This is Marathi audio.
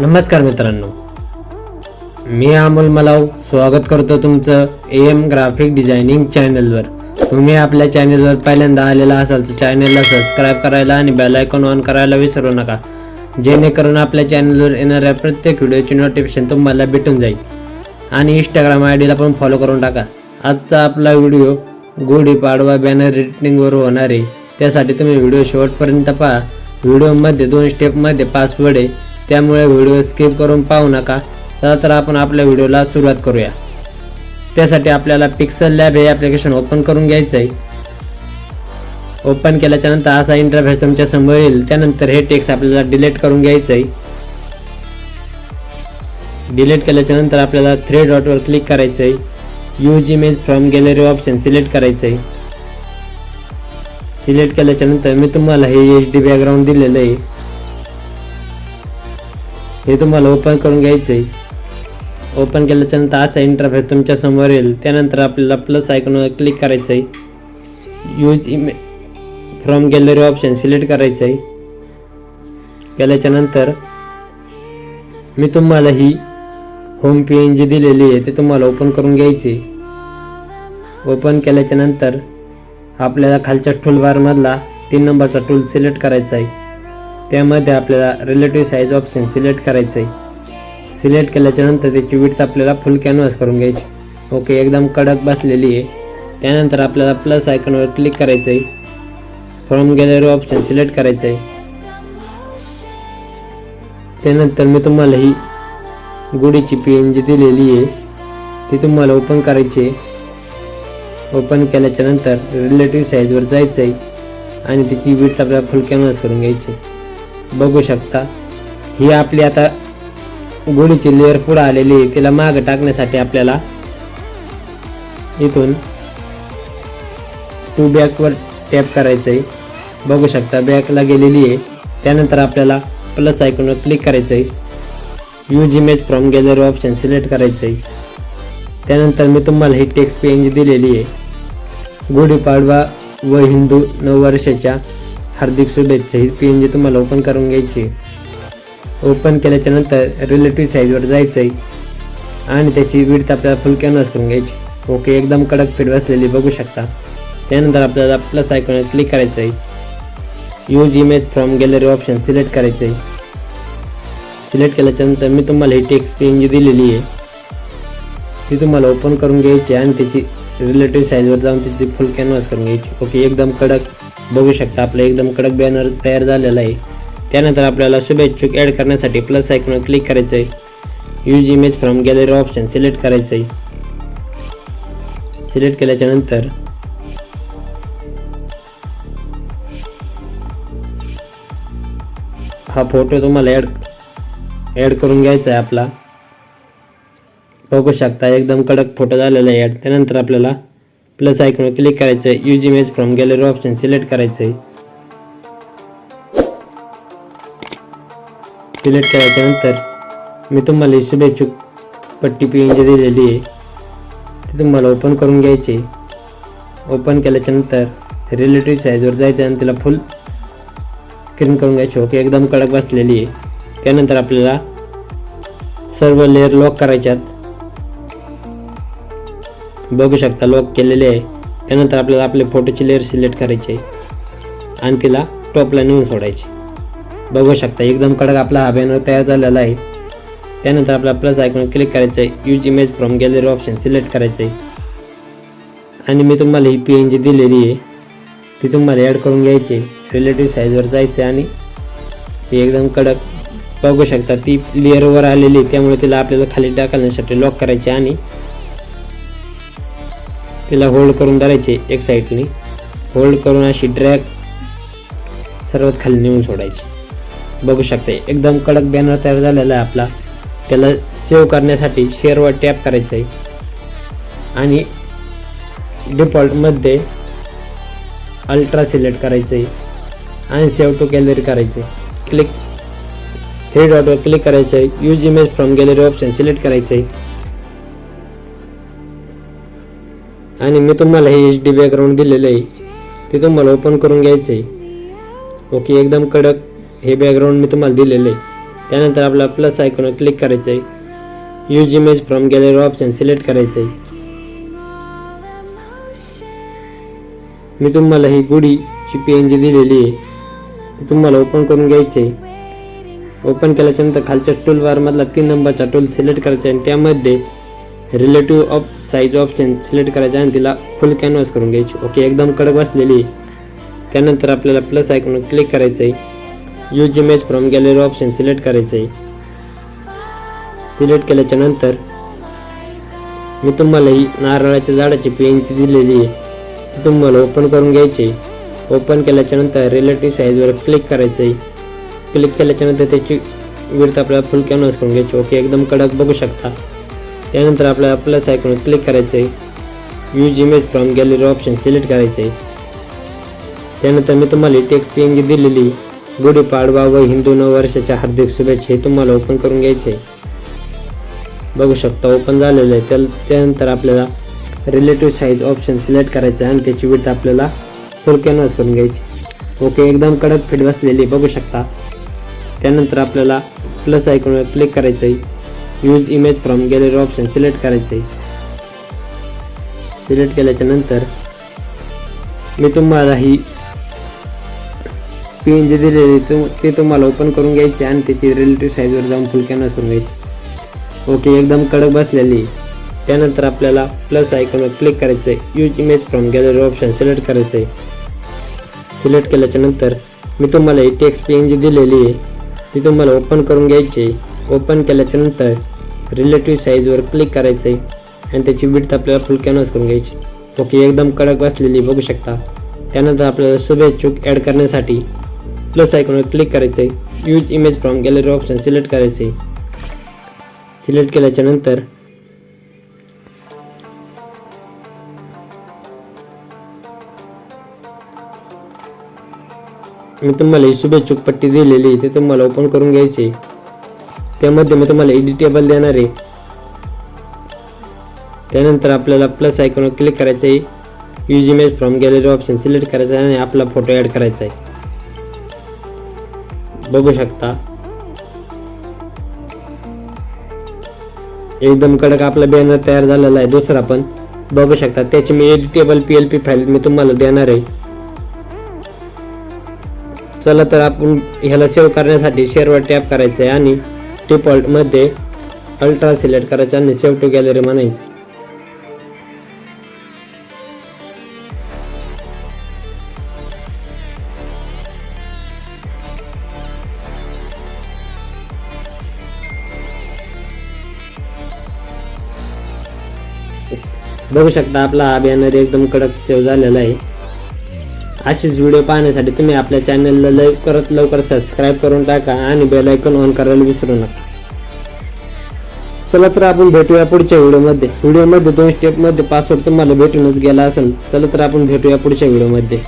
नमस्कार मित्रांनो. मी अमोल मलाव स्वागत करतो तुमचं ए एम ग्राफिक डिझायनिंग चॅनलवर तुम्ही आपल्या चॅनलवर पहिल्यांदा आलेला असाल तर चॅनलला सबस्क्राईब करायला आणि बेल आयकॉन ऑन करायला विसरू नका. जेणेकरून आपल्या चॅनलवर येणाऱ्या प्रत्येक व्हिडिओची नोटिफिकेशन तुम्हाला भेटून जाईल. आणि इंस्टाग्राम आय डीला पण फॉलो करून टाका. आजचा आपला व्हिडिओ गुढीपाडवा बॅनर रिटनिंगवर होणार आहे. त्यासाठी तुम्ही व्हिडिओ शेवटपर्यंत पहा. व्हिडिओमध्ये दोन स्टेपमध्ये पासवर्ड आहे. त्यामुळे व्हिडिओ स्किप करून पाहू नका. चला तर आपण आपल्या व्हिडिओला सुरुवात करूया. त्यासाठी आपल्याला पिक्सल लॅब हे ॲप्लिकेशन ओपन करून घ्यायचं आहे ओपन केल्याच्यानंतर असा इंटरफेस तुमच्यासमोर येईल. त्यानंतर हे टेक्स्ट आपल्याला डिलीट करून घ्यायचं आहे डिलीट केल्याच्यानंतर आपल्याला थ्री डॉटवर क्लिक करायचं आहे use image from gallery option select करायचं आहे सिलेक्ट केल्याच्यानंतर मी तुम्हाला हे एच डी बॅकग्राऊंड दिलेलं आहे. हे तुम्हाला ओपन करून घ्यायचं आहे ओपन केल्याच्यानंतर असा इंटरफेस तुमच्यासमोर येईल. त्यानंतर आपल्याला प्लस आयकॉनवर क्लिक करायचं आहे यूज इमे फ्रॉम गॅलरी ऑप्शन सिलेक्ट करायचं आहे केल्याच्यानंतर मी तुम्हाला ही होम पेन जी दिलेली आहे ते तुम्हाला ओपन करून घ्यायची ओपन केल्याच्यानंतर आपल्याला खालच्या टूलबारमधला तीन नंबरचा टूल सिलेक्ट करायचा आहे त्यामध्ये आपल्याला रिलेटिव्ह साईज ऑप्शन सिलेक्ट करायचं आहे सिलेक्ट केल्याच्यानंतर त्याची विड्थ आपल्याला फुल कॅनव्हास करून घ्यायची. ओके एकदम कडक बसलेली आहे. त्यानंतर आपल्याला प्लस आयकॉनवर क्लिक करायचं आहे फ्रॉम गॅलरी ऑप्शन सिलेक्ट करायचं आहे त्यानंतर मी तुम्हाला ही गुढीची पी एन जी दिलेली आहे ती तुम्हाला ओपन करायची आहे. ओपन केल्याच्यानंतर रिलेटिव्ह साईजवर जायचं आहे आणि तिची विड्थ आपल्याला फुल कॅनव्हास करून घ्यायची बघू शकता. ही आपली आता गुढीची लेअर पुढं आलेली आहे. तिला मागं टाकण्यासाठी आपल्याला इथून टू बॅकवर टॅप करायचं आहे बघू शकता बॅकला गेलेली आहे. त्यानंतर आपल्याला प्लस आयकॉनवर क्लिक करायचं आहे use image from gallery option select करायचं आहे त्यानंतर मी तुम्हाला ही टेक्स्ट पेंज दिलेली आहे. गुढीपाडवा व हिंदू नववर्षाच्या हार्दिक शुभेच्छा. ही एन जी तुम्हाला ओपन करून घ्यायची. ओपन केल्याच्यानंतर रिलेटिव्ह साईजवर जायचं आहे आणि त्याची विडत आपल्याला फुल कॅनव्हास करून घ्यायची. ओके एकदम कडक फिट बसलेली बघू शकता. त्यानंतर आपल्याला प्लस आयकॉनवर क्लिक करायचं आहे use image from gallery option select करायचं आहे सिलेक्ट केल्याच्यानंतर मी तुम्हाला ही टेक्स्ट एन जी दिलेली आहे. ती तुम्हाला ओपन करून घ्यायची आणि त्याची रिलेटिव्ह साईजवर जाऊन त्याची फुल कॅनव्हास करून घ्यायची. ओके एकदम कडक. बघू शकता. आपलं एकदम कडक बॅनर तयार झालेला आहे. त्यानंतर आपल्याला शुभेच्छुक ॲड करण्यासाठी प्लस आयकॉनवर क्लिक करायचं आहे use image from gallery option select करायचं आहे सिलेक्ट केल्याच्यानंतर हा फोटो तुम्हाला ॲड ॲड करून घ्यायचा आहे आपला. बघू शकता एकदम कडक फोटो झालेला आहे. ॲड त्यानंतर आपल्याला प्लस आयकॉनवर क्लिक करायचं आहे use image from gallery option select करायचं आहे सिलेक्ट केल्याच्यानंतर मी तुम्हाला ही शुभेच्छुक पट्टी पी एन जी दिलेली आहे ती तुम्हाला ओपन करून घ्यायची ओपन केल्याच्यानंतर रिलेटिव्ह साईजवर जायचं आणि तिला फुल स्क्रीन करून घ्यायची. ओके एकदम कडक बसलेली आहे. त्यानंतर आपल्याला सर्व लेअर लॉक करायच्यात. बघू शकता लॉक केलेले आहे. त्यानंतर आपल्याला आपले फोटोची लेअर सिलेक्ट करायची आहे. आणि तिला टॉपला नेऊन सोडायची बघू शकता एकदम कडक आपला हा बॅनर तयार झालेला आहे. त्यानंतर आपला प्लस आयकॉन क्लिक करायचं आहे. Use image from gallery option select करायचं आहे. आणि मी तुम्हाला ही पी एन जी दिलेली आहे. ती तुम्हाला ॲड करून घ्यायची आहे. रिलेटिव्ह साईजवर जायचं आहे आणि ती एकदम कडक. बघू शकता ती लेअरवर आलेली आहे. त्यामुळे तिला आपल्याला खाली टाकण्यासाठी लॉक करायची आणि तिला होल्ड करून धरायचे एक साईडनी होल्ड करून अशी ड्रॅग सर्वात खाली नेऊन सोडायची. बघू शकते एकदम कडक बॅनर तयार झालेला आहे आपला. त्याला सेव्ह करण्यासाठी शेअरवर टॅप करायचं आहे आणि डिफॉल्टमध्ये अल्ट्रा सिलेक्ट करायचं आहे आणि सेव्ह टू गॅलरी करायचं आहे क्लिक थ्री डॉटवर क्लिक करायचं आहे use image from gallery option select करायचं आहे आणि मी तुम्हाला हे एच डी बॅकग्राऊंड दिलेलं आहे. ते तुम्हाला ओपन करून घ्यायचं आहे. ओके एकदम कडक हे बॅकग्राऊंड मी तुम्हाला दिलेलं आहे. त्यानंतर आपला प्लस आयकॉनवर क्लिक करायचं आहे. Use image from gallery option select करायचं आहे. मी तुम्हाला ही गुढीची पी एन जी दिलेली आहे. ती तुम्हाला ओपन करून घ्यायची आहे. ओपन केल्याच्यानंतर खालच्या टूलबारमधला तीन नंबरचा टूल सिलेक्ट करायचा आहे आणि त्यामध्ये relative of size option select करायचं आणि तिला फुल कॅनव्हास करून घ्यायची. ओके एकदम कडक बसलेली. आहे त्यानंतर आपल्याला प्लस आयकॉन क्लिक करायचं आहे use image from gallery option select करायचं आहे सिलेक्ट केल्याच्यानंतर मी तुम्हाला ही नारळाच्या झाडाची पेनची दिलेली आहे. तुम्हाला ओपन करून घ्यायची ओपन केल्याच्यानंतर रिलेटिव्ह साईजवर क्लिक करायचं आहे क्लिक केल्याच्यानंतर त्याची विड्थ आपल्याला फुल कॅनव्हास करून घ्यायची ओके एकदम कडक बघू शकता. त्यानंतर आपल्याला प्लस आयकॉन क्लिक करायचं आहे use image from gallery option select करायचं आहे त्यानंतर मी तुम्हाला टेक्स्ट पी दिलेली. गुढीपाडवा व हिंदू नववर्षाच्या हार्दिक शुभेच्छा हे तुम्हाला ओपन करून घ्यायचे बघू शकता ओपन झालेलं आहे. त्या त्यानंतर आपल्याला रिलेटिव्ह साईज ऑप्शन सिलेक्ट करायचं आहे आणि त्याची विड्थ आपल्याला फुल कॅनव्हास करून घ्यायची. ओके एकदम कडक फिट बसलेली बघू शकता. त्यानंतर आपल्याला प्लस आयकॉनवर क्लिक करायचं आहे use image from gallery option select करायचं. आहे सिलेक्ट केल्याच्यानंतर मी तुम्हाला ही पी एन जी दिलेली तुम ते तुम्हाला ओपन करून घ्यायची आणि त्याची रिलेटिव्ह साईजवर जाऊन फुल कॅनव्हास करून घ्यायची. ओके एकदम कडक बसलेली. आहे. त्यानंतर आपल्याला प्लस आयकॉनवर क्लिक करायचं आहे use image from gallery option select करायचं आहे सिलेक्ट केल्याच्यानंतर मी तुम्हाला ही टेक्स्ट पी एन जी दिलेली आहे ती तुम्हाला ओपन करून घ्यायची आहे. ओपन केल्याच्यानंतर रिलेटिव्ह साईजवर क्लिक करायचं आहे आणि त्याची विड्थ आपल्याला फुल कॅनव्हास करून घ्यायची. ओके एकदम कडक बसलेली बघू शकता. त्यानंतर आपल्याला शुभेच्छुक ॲड करण्यासाठी प्लस आयकॉनवर क्लिक करायचं आहे use image from gallery option select करायचं आहे सिलेक्ट केल्याच्यानंतर मी तुम्हाला ही शुभेच्छुक पट्टी दिलेली ते तुम्हाला ओपन करून घ्यायची आहे. त्यामध्ये मी तुम्हाला एडिटेबल देणार आहे. त्यानंतर आपल्याला प्लस आयकॉनवर क्लिक करायचं आहे use image from gallery option select करायचं आहे आणि आपला फोटो ॲड करायचा आहे. बघू शकता. एकदम कडक आपला बॅनर तयार झालेला आहे दुसरा पण. बघू शकता त्याची मी editable P L P file मी तुम्हाला देणार आहे. चला तर आपण ह्याला सेव्ह करण्यासाठी शेअरवर टॅप करायचं आहे आणि डिफॉल्टमध्ये अल्ट्रा सिलेक्ट करायचं आणि सेव्ह टू गॅलरी म्हणायचं. बघू शकता आपला हा बॅनर एकदम कडक सेव्ह झालेला आहे. अशीच व्हिडिओ पाहण्यासाठी तुम्ही आपल्या चॅनलला लवकरात लवकर सबस्क्राईब करून टाका आणि बेल आयकॉन ऑन करायला विसरू नका. चला तर आपण भेटूया पुढच्या व्हिडिओमध्ये. व्हिडिओमध्ये दोन स्टेपमध्ये पासवर्ड तुम्हाला भेटूनच गेला असेल. चला तर आपण भेटूया पुढच्या व्हिडिओमध्ये.